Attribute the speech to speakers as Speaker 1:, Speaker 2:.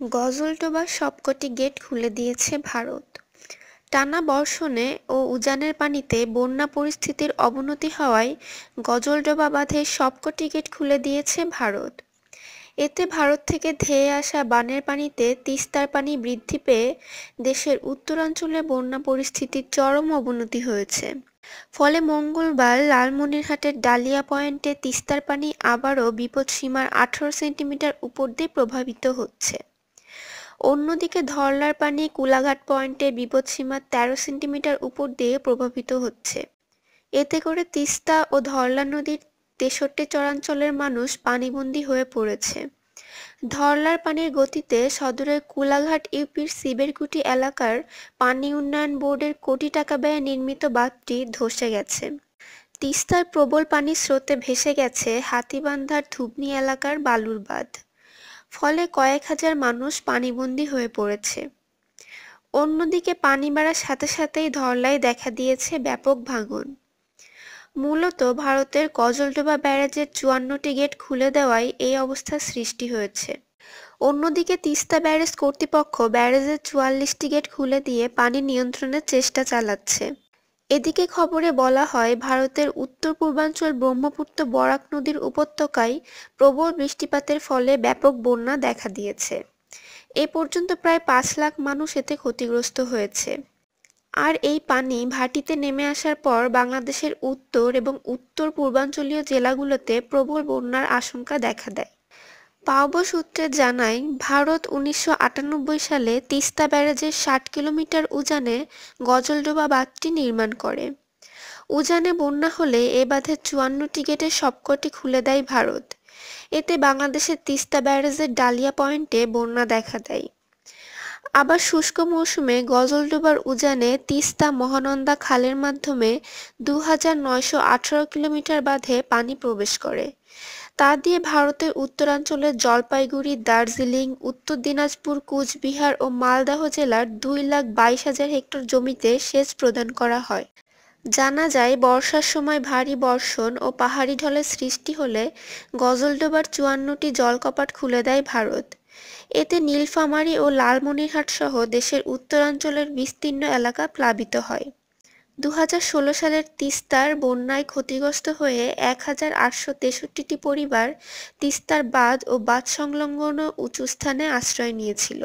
Speaker 1: গজলডোবার সবকটি গেট খুলে দিয়েছে ভারত। টানা বর্ষণে ও উজানের পানিতে বন্যা পরিস্থিতির অবনতি হওয়ায় গজলডোবা বাঁধের সবকটি গেট খুলে দিয়েছে ভারত। এতে ভারত থেকে ধেয়ে আসা বানের পানিতে তিস্তার পানি বৃদ্ধি পেয়ে দেশের উত্তরাঞ্চলে বন্যা পরিস্থিতির চরম অবনতি হয়েছে। ফলে মঙ্গলবার লালমনিরহাটের ডালিয়া পয়েন্টে তিস্তার পানি আবারও বিপদসীমার আঠারো সেন্টিমিটার উপর দিয়ে প্রভাবিত হচ্ছে। অন্যদিকে ধরলার পানি কুলাঘাট পয়েন্টে বিপদসীমার তেরো সেন্টিমিটার উপর দিয়ে প্রভাবিত হচ্ছে। এতে করে তিস্তা ও ধরলা নদীর তেষট্টি চরাঞ্চলের মানুষ পানিবন্দী হয়ে পড়েছে। ধরলার পানির গতিতে সদরের কুলাঘাট ইউপির সিবেরকুটি এলাকার পানি উন্নয়ন বোর্ডের কোটি টাকা ব্যয়ে নির্মিত বাঁধটি ধসে গেছে। তিস্তার প্রবল পানির স্রোতে ভেসে গেছে হাতিবান্ধার ধুবনি এলাকার বালুর বাঁধ ফলে কয়েক হাজার মানুষ পানিবন্দী হয়ে পড়েছে। অন্যদিকে পানি বাড়ার সাথে সাথেই ধরলায় দেখা দিয়েছে ব্যাপক ভাঙন। মূলত ভারতের কজলডোবা ব্যারাজের চুয়ান্নটি গেট খুলে দেওয়ায় এই অবস্থার সৃষ্টি হয়েছে। অন্যদিকে তিস্তা ব্যারেজ কর্তৃপক্ষ ব্যারেজের চুয়াল্লিশটি গেট খুলে দিয়ে পানি নিয়ন্ত্রণের চেষ্টা চালাচ্ছে। এদিকে খবরে বলা হয়, ভারতের উত্তর পূর্বাঞ্চল ব্রহ্মপুত্র বরাক নদীর উপত্যকায় প্রবল বৃষ্টিপাতের ফলে ব্যাপক বন্যা দেখা দিয়েছে। এ পর্যন্ত প্রায় পাঁচ লাখ মানুষ এতে ক্ষতিগ্রস্ত হয়েছে। আর এই পানি ভাটিতে নেমে আসার পর বাংলাদেশের উত্তর এবং উত্তর পূর্বাঞ্চলীয় জেলাগুলোতে প্রবল বন্যার আশঙ্কা দেখা দেয়। পাওবো সূত্রে জানায়, ভারত উনিশশো আটানব্বই সালে তিস্তা ব্যারাজের ষাট কিলোমিটার উজানে গজলডোবা বাঁধটি নির্মাণ করে। উজানে বন্যা হলে এ বাঁধের চুয়ান্নটি গেটের সবকটি খুলে দেয় ভারত। এতে বাংলাদেশের তিস্তা ব্যারাজের ডালিয়া পয়েন্টে বন্যা দেখা দেয়। আবার শুষ্ক মৌসুমে গজলডোবার উজানে তিস্তা মহানন্দা খালের মাধ্যমে দু হাজার নয়শো আঠারো কিলোমিটার বাঁধে পানি প্রবেশ করে। তা দিয়ে ভারতের উত্তরাঞ্চলের জলপাইগুড়ি, দার্জিলিং, উত্তর দিনাজপুর, কুচবিহার ও মালদহ জেলার দুই লাখ বাইশ হাজার হেক্টর জমিতে সেচ প্রদান করা হয়। জানা যায়, বর্ষার সময় ভারী বর্ষণ ও পাহাড়ি ঢলের সৃষ্টি হলে গজলডোবার চুয়ান্নটি জলকপাট খুলে দেয় ভারত। এতে নীলফামারী ও লালমনিরহাট সহ দেশের উত্তরাঞ্চলের বিস্তীর্ণ এলাকা প্লাবিত হয়। দু হাজার ষোলো সালের তিস্তার বন্যায় ক্ষতিগ্রস্ত হয়ে এক হাজার আটশো তেষট্টিটি পরিবার তিস্তার বাঁধ ও বাঁধ সংলগ্ন উঁচু স্থানে আশ্রয় নিয়েছিল।